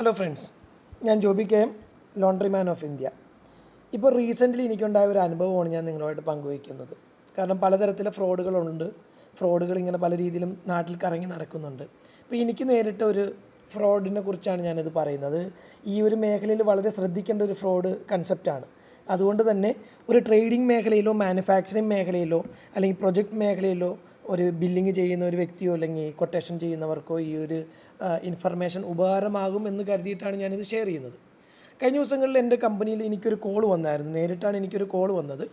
Hello friends ഞാൻ Joby K M laundry man of India ഇപ്പോൾ recently എനിക്കുണ്ടായ ഒരു അനുഭവമാണ് ഞാൻ നിങ്ങളുമായിട്ട് പങ്കുവയ്ക്കുന്നത്. കാരണം പലതരത്തിലെ ഫ്രോഡുകളുണ്ട്. ഫ്രോഡുകൾ ഇങ്ങനെ പല രീതിയിലും നാട്ടിൽ കറങ്ങി നടക്കുന്നുണ്ട്. അപ്പോൾ എനിക്ക് നേരിട്ട ഒരു ഫ്രോഡിനെ കുറിച്ചാണ് ഞാനിത് പറയുന്നത്. ഈ ഒരു മേഖലയിൽ വളരെ ശ്രദ്ധിക്കേണ്ട ഒരു ഫ്രോഡ് കൺസെപ്റ്റാണ് അതുകൊണ്ട് തന്നെ ഒരു ട്രേഡിംഗ് മേഖലയിലോ മാനുഫാക്ചറിങ് മേഖലയിലോ അല്ലെങ്കിൽ പ്രൊജക്ട് മേഖലയിലോ ഒരു ബില്ലിങ് ചെയ്യുന്ന ഒരു വ്യക്തിയോ അല്ലെങ്കിൽ കൊട്ടേഷൻ ചെയ്യുന്നവർക്കോ ഈ ഒരു ഇൻഫർമേഷൻ ഉപകാരമാകും എന്ന് കരുതിയിട്ടാണ് ഞാനിത് ഷെയർ ചെയ്യുന്നത്. കഴിഞ്ഞ ദിവസങ്ങളിൽ എന്റെ കമ്പനിയിൽ എനിക്കൊരു കോൾ വന്നായിരുന്നു. നേരിട്ടാണ് എനിക്കൊരു കോൾ വന്നത്.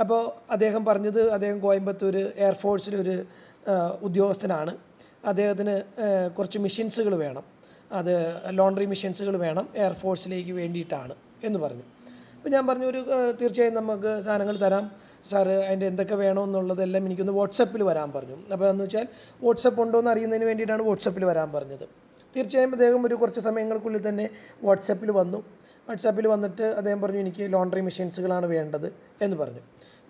അപ്പോൾ അദ്ദേഹം പറഞ്ഞത് അദ്ദേഹം കോയമ്പത്തൂർ എയർഫോഴ്സിലൊരു ഉദ്യോഗസ്ഥനാണ്. അദ്ദേഹത്തിന് കുറച്ച് മെഷീൻസുകൾ വേണം. അത് ലോണ്ടറി മെഷീൻസുകൾ വേണം എയർഫോഴ്സിലേക്ക് വേണ്ടിയിട്ടാണ് എന്ന് പറഞ്ഞു. അപ്പോൾ ഞാൻ പറഞ്ഞു ഒരു തീർച്ചയായും നമുക്ക് സാധനങ്ങൾ തരാം. സാറ് അതിന്റെ എന്തൊക്കെ വേണമെന്നുള്ളതെല്ലാം എനിക്കൊന്ന് വാട്സപ്പിൽ വരാൻ പറഞ്ഞു. അപ്പോൾ എന്ന് വെച്ചാൽ വാട്സപ്പ് ഉണ്ടോ എന്ന് അറിയുന്നതിന് വേണ്ടിയിട്ടാണ് വാട്സപ്പിൽ വരാൻ പറഞ്ഞത്. തീർച്ചയായും അദ്ദേഹം ഒരു കുറച്ച് സമയങ്ങൾക്കുള്ളിൽ തന്നെ വാട്സപ്പിൽ വന്നു. വാട്സാപ്പിൽ വന്നിട്ട് അദ്ദേഹം പറഞ്ഞു എനിക്ക് ലോണ്ടറി മെഷീൻസുകളാണ് വേണ്ടത് എന്ന് പറഞ്ഞു.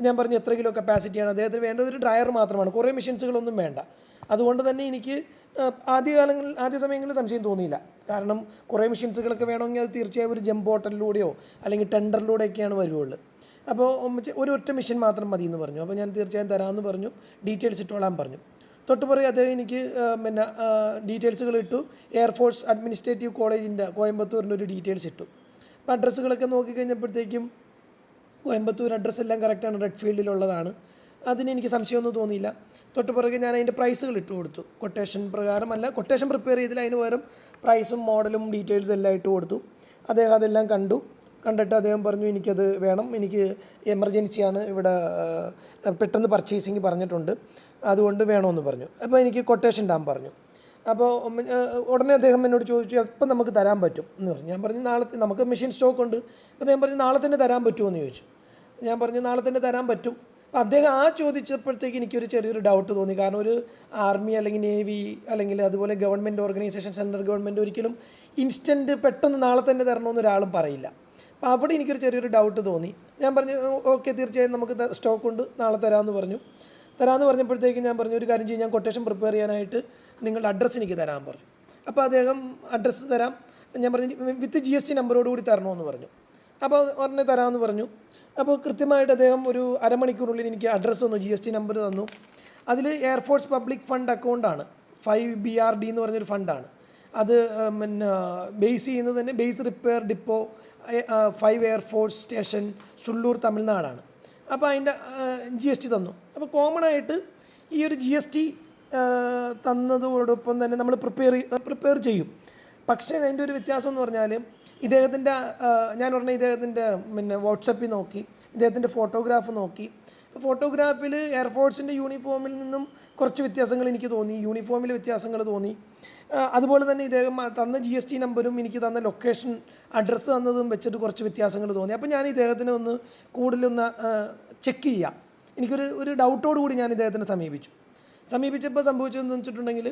ഞാൻ പറഞ്ഞു എത്ര കിലോ കപ്പാസിറ്റിയാണ് അദ്ദേഹത്തിന് വേണ്ടത് ഒരു ഡ്രയർ മാത്രമാണ്. കുറേ മെഷീൻസുകളൊന്നും വേണ്ട. അതുകൊണ്ട് തന്നെ എനിക്ക് ആദ്യകാലങ്ങളിൽ ആദ്യ സമയങ്ങളിൽ സംശയം തോന്നിയില്ല. കാരണം കുറേ മെഷീൻസുകളൊക്കെ വേണമെങ്കിൽ അത് തീർച്ചയായും ഒരു ജംബ് ബോട്ടലിലൂടെയോ അല്ലെങ്കിൽ ടെൻഡറിലൂടെയൊക്കെയാണ് വരുവുള്ളൂ അപ്പോൾ ഒരു ഒറ്റ മെഷീൻ മാത്രം മതി എന്ന് പറഞ്ഞു. അപ്പോൾ ഞാൻ തീർച്ചയായും തരാമെന്ന് പറഞ്ഞു. ഡീറ്റെയിൽസ് ഇട്ടോളാൻ പറഞ്ഞു. തൊട്ട് പുറകെ അദ്ദേഹം എനിക്ക് പിന്നെ ഡീറ്റെയിൽസുകൾ ഇട്ടു. എയർഫോഴ്സ് അഡ്മിനിസ്ട്രേറ്റീവ് കോളേജിന്റെ കോയമ്പത്തൂരിന്റെ ഒരു ഡീറ്റെയിൽസ് ഇട്ടു. അപ്പോൾ അഡ്രസ്സുകളൊക്കെ നോക്കിക്കഴിഞ്ഞപ്പോഴത്തേക്കും കോയമ്പത്തൂർ അഡ്രസ്സ് എല്ലാം കറക്റ്റാണ് റെഡ് ഫീൽഡിലുള്ളതാണ് അതിന് എനിക്ക് സംശയമൊന്നും തോന്നിയില്ല. തൊട്ട് പുറകെ ഞാൻ അതിന്റെ പ്രൈസുകൾ ഇട്ട് കൊടുത്തു. കൊട്ടേഷൻ പ്രകാരമല്ല കൊട്ടേഷൻ പ്രിപ്പയർ ചെയ്തില്ല അതിന് പകരം പ്രൈസും മോഡലും ഡീറ്റെയിൽസ് എല്ലാം ഇട്ട് കൊടുത്തു. അദ്ദേഹം അതെല്ലാം കണ്ടു. കണ്ടിട്ട് അദ്ദേഹം പറഞ്ഞു എനിക്കത് വേണം. എനിക്ക് എമർജൻസിയാണ് ഇവിടെ പെട്ടെന്ന് പർച്ചേസിങ് പറഞ്ഞിട്ടുണ്ട്. അതുകൊണ്ട് വേണമെന്ന് പറഞ്ഞു. അപ്പോൾ എനിക്ക് കൊട്ടേഷൻ ഇടാൻ പറഞ്ഞു. അപ്പോൾ ഉടനെ അദ്ദേഹം എന്നോട് ചോദിച്ചു എപ്പം നമുക്ക് തരാൻ പറ്റും? എന്ന് പറഞ്ഞു. ഞാൻ പറഞ്ഞു നാളെ നമുക്ക് മെഷീൻ സ്റ്റോക്ക് ഉണ്ട് അദ്ദേഹം പറഞ്ഞു നാളെ തന്നെ തരാൻ പറ്റുമോ? എന്ന് ചോദിച്ചു. ഞാൻ പറഞ്ഞു നാളെ തന്നെ തരാൻ പറ്റും. അപ്പോൾ അദ്ദേഹം ആ ചോദിച്ചപ്പോഴത്തേക്ക് എനിക്കൊരു ചെറിയൊരു ഡൗട്ട് തോന്നി. കാരണം ഒരു ആർമി അല്ലെങ്കിൽ നേവി അല്ലെങ്കിൽ അതുപോലെ ഗവൺമെന്റ് ഓർഗനൈസേഷൻ സെൻട്രൽ ഗവൺമെന്റ് ഒരിക്കലും ഇൻസ്റ്റന്റ് പെട്ടെന്ന് നാളെ തന്നെ തരണമെന്ന് ഒരാളും പറയില്ല. അപ്പോൾ അവിടെ എനിക്കൊരു ചെറിയൊരു ഡൗട്ട് തോന്നി. ഞാൻ പറഞ്ഞു ഓക്കെ തീർച്ചയായും നമുക്ക് സ്റ്റോക്ക് ഉണ്ട് നാളെ തരാമെന്ന് പറഞ്ഞു. തരാമെന്ന് പറഞ്ഞപ്പോഴത്തേക്ക് ഞാൻ പറഞ്ഞു ഒരു കാര്യം ചെയ്യും ഞാൻ കൊട്ടേഷൻ പ്രിപ്പയർ ചെയ്യാനായിട്ട് നിങ്ങളുടെ അഡ്രസ്സ് എനിക്ക് തരാൻ പറഞ്ഞു. അപ്പോൾ അദ്ദേഹം അഡ്രസ്സ് തരാം. ഞാൻ പറഞ്ഞു വിത്ത് ജി എസ് ടി നമ്പറോട് കൂടി തരണമെന്ന് പറഞ്ഞു. അപ്പോൾ ഉടനെ തരാമെന്ന് പറഞ്ഞു. അപ്പോൾ കൃത്യമായിട്ട് അദ്ദേഹം ഒരു അരമണിക്കൂറിനുള്ളിൽ എനിക്ക് അഡ്രസ്സ് തന്നു ജി എസ് ടി നമ്പർ തന്നു. അതിൽ എയർഫോഴ്സ് പബ്ലിക് ഫണ്ട് അക്കൗണ്ടാണ് ഫൈവ് ബി ആർ ഡി എന്ന് പറഞ്ഞൊരു ഫണ്ടാണ് അത് പിന്നെ ബേസ് ചെയ്യുന്നത് തന്നെ base repair depot five Air Force station Sulur തമിഴ്നാടാണ് അപ്പോൾ അതിന്റെ ജി എസ് ടി തന്നു. അപ്പോൾ കോമൺ ആയിട്ട് ഈ ഒരു ജി എസ് ടി തന്നതോടൊപ്പം തന്നെ നമ്മൾ പ്രിപ്പയർ പ്രിപ്പയർ ചെയ്യും. പക്ഷേ അതിന്റെ ഒരു വ്യത്യാസം എന്ന് പറഞ്ഞാൽ ഇദ്ദേഹത്തിന്റെ ഞാൻ ഉടനെ ഇദ്ദേഹത്തിന്റെ പിന്നെ വാട്സപ്പിൽ നോക്കി ഇദ്ദേഹത്തിന്റെ ഫോട്ടോഗ്രാഫ് നോക്കി. ഫോട്ടോഗ്രാഫിൽ എയർഫോഴ്സിന്റെ യൂണിഫോമിൽ നിന്നും കുറച്ച് വ്യത്യാസങ്ങൾ എനിക്ക് തോന്നി യൂണിഫോമിൽ വ്യത്യാസങ്ങൾ തോന്നി. അതുപോലെ തന്നെ ഇദ്ദേഹം തന്ന ജി എസ് ടി നമ്പറും എനിക്ക് തന്ന ലൊക്കേഷൻ അഡ്രസ്സ് തന്നതും വെച്ചിട്ട് കുറച്ച് വ്യത്യാസങ്ങൾ തോന്നി. അപ്പോൾ ഞാൻ ഇദ്ദേഹത്തിനെ ഒന്ന് കൂടുതലൊന്ന് ചെക്ക് ചെയ്യാം. എനിക്കൊരു ഒരു ഡൗട്ടോടു കൂടി ഞാൻ ഇദ്ദേഹത്തിനെ സമീപിച്ചു. സമീപിച്ചപ്പോൾ സംഭവിച്ചതെന്ന് വെച്ചിട്ടുണ്ടെങ്കിൽ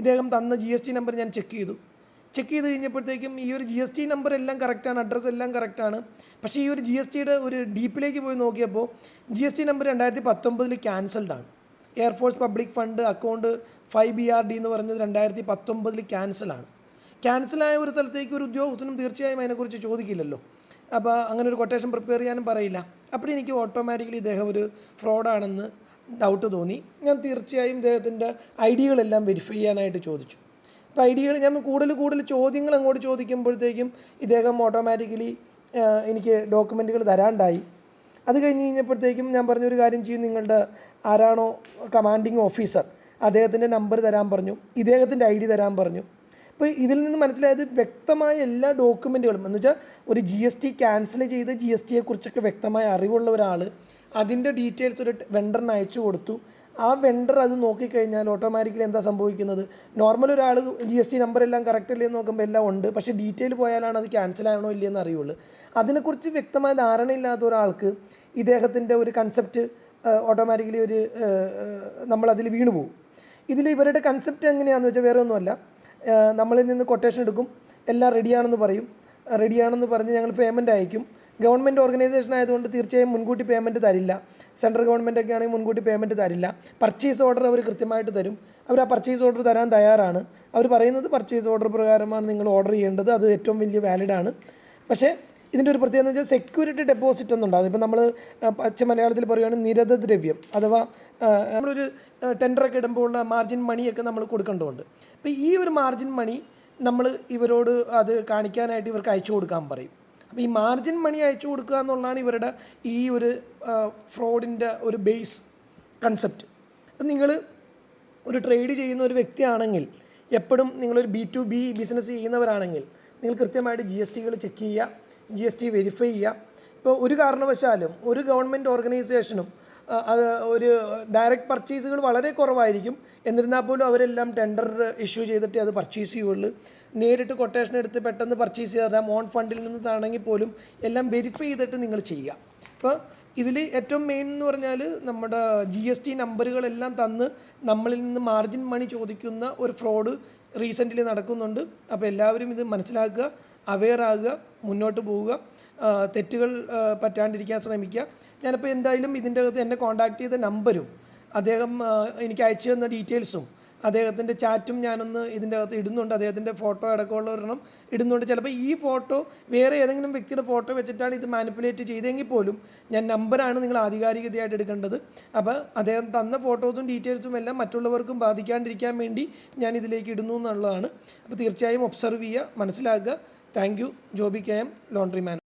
ഇദ്ദേഹം തന്ന ജി എസ് ടി നമ്പർ ഞാൻ ചെക്ക് ചെയ്തു. ചെക്ക് ചെയ്ത് കഴിഞ്ഞപ്പോഴത്തേക്കും ഈ ഒരു ജി എസ് ടി നമ്പർ എല്ലാം കറക്റ്റാണ് അഡ്രസ്സ് എല്ലാം കറക്റ്റാണ് പക്ഷേ ഈ ഒരു ജി എസ് ടിയുടെ ഒരു ഡീപ്പിലേക്ക് പോയി നോക്കിയപ്പോൾ ജി എസ് ടി നമ്പർ രണ്ടായിരത്തി പത്തൊമ്പതിൽ ക്യാൻസൽഡാണ് air force public fund account five B R D എന്ന് പറഞ്ഞത് രണ്ടായിരത്തി പത്തൊമ്പതിൽ ക്യാൻസലാണ് ക്യാൻസലായ ഒരു സ്ഥലത്തേക്ക് ഒരു ഉദ്യോഗസ്ഥനും തീർച്ചയായും അതിനെക്കുറിച്ച് ചോദിക്കില്ലല്ലോ. അപ്പോൾ അങ്ങനെ ഒരു കൊട്ടേഷൻ പ്രിപ്പയർ ചെയ്യാനും പറയില്ല. അപ്പോൾ എനിക്ക് ഓട്ടോമാറ്റിക്കലി ഇദ്ദേഹം ഒരു ഫ്രോഡാണെന്ന് ഡൗട്ട് തോന്നി. ഞാൻ തീർച്ചയായും ഇദ്ദേഹത്തിന്റെ ഐ ഡികളെല്ലാം വെരിഫൈ ചെയ്യാനായിട്ട് ചോദിച്ചു. അപ്പോൾ ഞാൻ കൂടുതൽ കൂടുതൽ ചോദ്യങ്ങൾ അങ്ങോട്ട് ചോദിക്കുമ്പോഴത്തേക്കും ഇദ്ദേഹം ഓട്ടോമാറ്റിക്കലി എനിക്ക് ഡോക്യുമെന്റുകൾ തരാണ്ടായി. അത് കഴിഞ്ഞ് കഴിഞ്ഞപ്പോഴത്തേക്കും ഞാൻ പറഞ്ഞൊരു കാര്യം ചെയ്യും. നിങ്ങളുടെ ആരാണോ കമാൻഡിങ് ഓഫീസർ അദ്ദേഹത്തിന്റെ നമ്പർ തരാൻ പറഞ്ഞു. ഇദ്ദേഹത്തിന്റെ ഐ ഡി തരാൻ പറഞ്ഞു. അപ്പോൾ ഇതിൽ നിന്ന് മനസ്സിലായത് വ്യക്തമായ എല്ലാ ഡോക്യുമെന്റുകളും എന്ന് വെച്ചാൽ ഒരു ജി എസ് ടി ക്യാൻസൽ ചെയ്ത ജി എസ് ടിയെക്കുറിച്ചൊക്കെ വ്യക്തമായ അറിവുള്ള ഒരാൾ അതിന്റെ ഡീറ്റെയിൽസ് ഒരു വെണ്ടറിന് അയച്ചു കൊടുത്തു. ആ വെണ്ടർ അത് നോക്കിക്കഴിഞ്ഞാൽ ഓട്ടോമാറ്റിക്കലി എന്താ സംഭവിക്കുന്നത്? നോർമൽ ഒരാൾ ജി എസ് ടി നമ്പർ എല്ലാം കറക്റ്റ് അല്ലേ എന്ന് നോക്കുമ്പോൾ എല്ലാം ഉണ്ട്. പക്ഷേ ഡീറ്റെയിൽ പോയാലാണ് അത് ക്യാൻസൽ ആണോ ഇല്ലയെന്ന് അറിയുള്ളൂ. അതിനെക്കുറിച്ച് വ്യക്തമായ ധാരണയില്ലാത്ത ഒരാൾക്ക് ഇദ്ദേഹത്തിന്റെ ഒരു കൺസെപ്റ്റ് ഓട്ടോമാറ്റിക്കലി ഒരു നമ്മളതിൽ വീണു പോകും. ഇതിൽ ഇവരുടെ കൺസെപ്റ്റ് എങ്ങനെയാണെന്ന് വെച്ചാൽ വേറെ ഒന്നുമല്ല. നമ്മളിൽ നിന്ന് കൊട്ടേഷൻ എടുക്കും. എല്ലാം റെഡിയാണെന്ന് പറയും. റെഡിയാണെന്ന് പറഞ്ഞ് ഞങ്ങൾ പേയ്മെന്റ് അയക്കും. ഗവൺമെന്റ് ഓർഗനൈസേഷൻ ആയതുകൊണ്ട് തീർച്ചയായും മുൻകൂട്ടി പേയ്മെന്റ് തരില്ല. സെൻട്രൽ ഗവൺമെന്റ് ഒക്കെ ആണെങ്കിൽ മുൻകൂട്ടി പേയ്മെന്റ് തരില്ല. പർച്ചേസ് ഓർഡർ അവർ കൃത്യമായിട്ട് തരും. അവർ ആ പർച്ചേസ് ഓർഡർ തരാൻ തയ്യാറാണ്. അവർ പറയുന്നത് പർച്ചേസ് ഓർഡർ പ്രകാരമാണ് നിങ്ങൾ ഓർഡർ ചെയ്യേണ്ടത്. അത് ഏറ്റവും വലിയ വാലിഡ് ആണ്. പക്ഷേ ഇതിന്റെ ഒരു പ്രത്യേകത എന്ന് വെച്ചാൽ സെക്യൂരിറ്റി ഡെപ്പോസിറ്റ് ഒന്നും ഉണ്ടാകും ഇപ്പം നമ്മൾ പച്ച മലയാളത്തിൽ പറയുകയാണെങ്കിൽ നിരത ദ്രവ്യം അഥവാ നമ്മളൊരു ടെൻഡറൊക്കെ ഇടുമ്പോൾ ഉള്ള മാർജിൻ മണിയൊക്കെ നമ്മൾ കൊടുക്കേണ്ടതുണ്ട്. അപ്പോൾ ഈ ഒരു മാർജിൻ മണി നമ്മൾ ഇവരോട് അത് കാണിക്കാനായിട്ട് ഇവർക്ക് അയച്ചു കൊടുക്കാൻ പറയും. അപ്പോൾ ഈ മാർജിൻ മണി അയച്ചു കൊടുക്കുക എന്നുള്ളതാണ് ഇവരുടെ ഈ ഒരു ഫ്രോഡിന്റെ ഒരു ബേസ് കൺസെപ്റ്റ് അപ്പം നിങ്ങൾ ഒരു ട്രേഡ് ചെയ്യുന്ന ഒരു വ്യക്തിയാണെങ്കിൽ എപ്പോഴും നിങ്ങളൊരു ബി ടു ബി ബിസിനസ് ചെയ്യുന്നവരാണെങ്കിൽ നിങ്ങൾ കൃത്യമായിട്ട് ജി എസ് ടികൾ ചെക്ക് ചെയ്യുക ജി എസ് ടി വെരിഫൈ ചെയ്യുക. ഇപ്പോൾ ഒരു കാരണവശാലും ഒരു ഗവൺമെന്റ് ഓർഗനൈസേഷനും അത് ഒരു ഡയറക്റ്റ് പർച്ചേസുകൾ വളരെ കുറവായിരിക്കും. എന്നിരുന്നാൽ പോലും അവരെല്ലാം ടെൻഡർ ഇഷ്യൂ ചെയ്തിട്ട് അത് പർച്ചേസ് ചെയ്യുള്ളൂ. നേരിട്ട് കൊട്ടേഷൻ എടുത്ത് പെട്ടെന്ന് പർച്ചേസ് ചെയ്താൽ ഓൺ ഫണ്ടിൽ നിന്ന് നിന്നാണെങ്കിൽ പോലും എല്ലാം വെരിഫൈ ചെയ്തിട്ട് നിങ്ങൾ ചെയ്യുക. അപ്പോൾ ഇതിൽ ഏറ്റവും മെയിൻ എന്ന് പറഞ്ഞാൽ നമ്മുടെ ജി എസ് ടി നമ്പറുകളെല്ലാം തന്ന് നമ്മളിൽ നിന്ന് മാർജിൻ മണി ചോദിക്കുന്ന ഒരു ഫ്രോഡ് റീസെന്റ്ലി നടക്കുന്നുണ്ട്. അപ്പോൾ എല്ലാവരും ഇത് മനസ്സിലാക്കുക അവെയർ ആകുക മുന്നോട്ട് പോവുക. തെറ്റുകൾ പറ്റാണ്ടിരിക്കാൻ ശ്രമിക്കുക. ഞാനിപ്പോൾ എന്തായാലും ഇതിന്റെ അകത്ത് എന്നെ കോൺടാക്ട് ചെയ്ത നമ്പരും അദ്ദേഹം എനിക്ക് അയച്ചു തന്ന ഡീറ്റെയിൽസും അദ്ദേഹത്തിന്റെ ചാറ്റും ഞാനൊന്ന് ഇതിന്റെ അകത്ത് ഇടുന്നുണ്ട്. അദ്ദേഹത്തിന്റെ ഫോട്ടോ അടക്കമുള്ള ഒരെണ്ണം ഇടുന്നുണ്ട്. ചിലപ്പോൾ ഈ ഫോട്ടോ വേറെ ഏതെങ്കിലും വ്യക്തിയുടെ ഫോട്ടോ വെച്ചിട്ടാണ് ഇത് മാനിപ്പുലേറ്റ് ചെയ്തെങ്കിൽ പോലും ഞാൻ നമ്പറാണ് നിങ്ങൾ ആധികാരികതയായിട്ട് എടുക്കേണ്ടത്. അപ്പോൾ അദ്ദേഹം തന്ന ഫോട്ടോസും ഡീറ്റെയിൽസും എല്ലാം മറ്റുള്ളവർക്കും ബാധിക്കാണ്ടിരിക്കാൻ വേണ്ടി ഞാൻ ഇതിലേക്ക് ഇടുന്നു എന്നുള്ളതാണ്. അപ്പോൾ തീർച്ചയായും ഒബ്സർവ് ചെയ്യുക മനസ്സിലാക്കുക. Thank you Joby K M laundry man